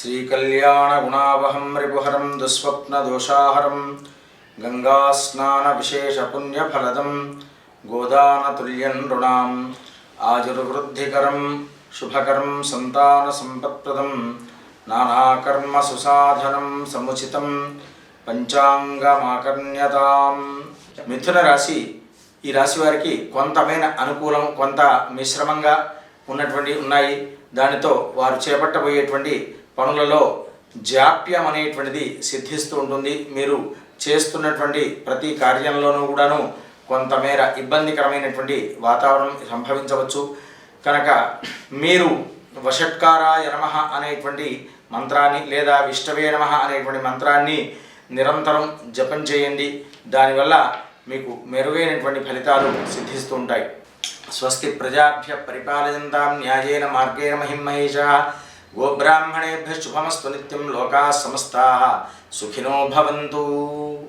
श्रीकल्याणगुणावहं रिपुहरं दुःस्वप्नदोषाहरं गङ्गास्नानविशेषपुण्यफलदं गोदानतुल्यं नृणाम् आजुर्वृद्धिकरं शुभकरं सन्तानसम्पत्प्रदं नानाकर्मसुसाधनं समुचितं పంచాంగమాకర్ణ్యతాం. మిథున రాశి ఈ రాశి వారికి కొంతమైన అనుకూలం కొంత మిశ్రమంగా ఉన్నటువంటి ఉన్నాయి. దానితో వారు చేపట్టబోయేటువంటి పనులలో జాప్యం అనేటువంటిది సిద్ధిస్తూ ఉంటుంది. మీరు చేస్తున్నటువంటి ప్రతి కార్యంలోనూ కూడాను కొంతమేర ఇబ్బందికరమైనటువంటి వాతావరణం సంభవించవచ్చు. కనుక మీరు వషట్కారాయ నమః అనేటువంటి మంత్రాన్ని లేదా విష్టవే నమ అనేటువంటి మంత్రాన్ని నిరంతరం జపం చేయండి. దానివల్ల మీకు మెరుగైనటువంటి ఫలితాలు సిద్ధిస్తూ ఉంటాయి స్వస్తి ప్రజాభ్య పరిపాలయంతాం న్యాయేన మార్గేణ మహిమహేష గోబ్రాహ్మణేభ్య శుభమస్తు నిత్యం లోకా సమస్తా. సుఖినో భవంతు.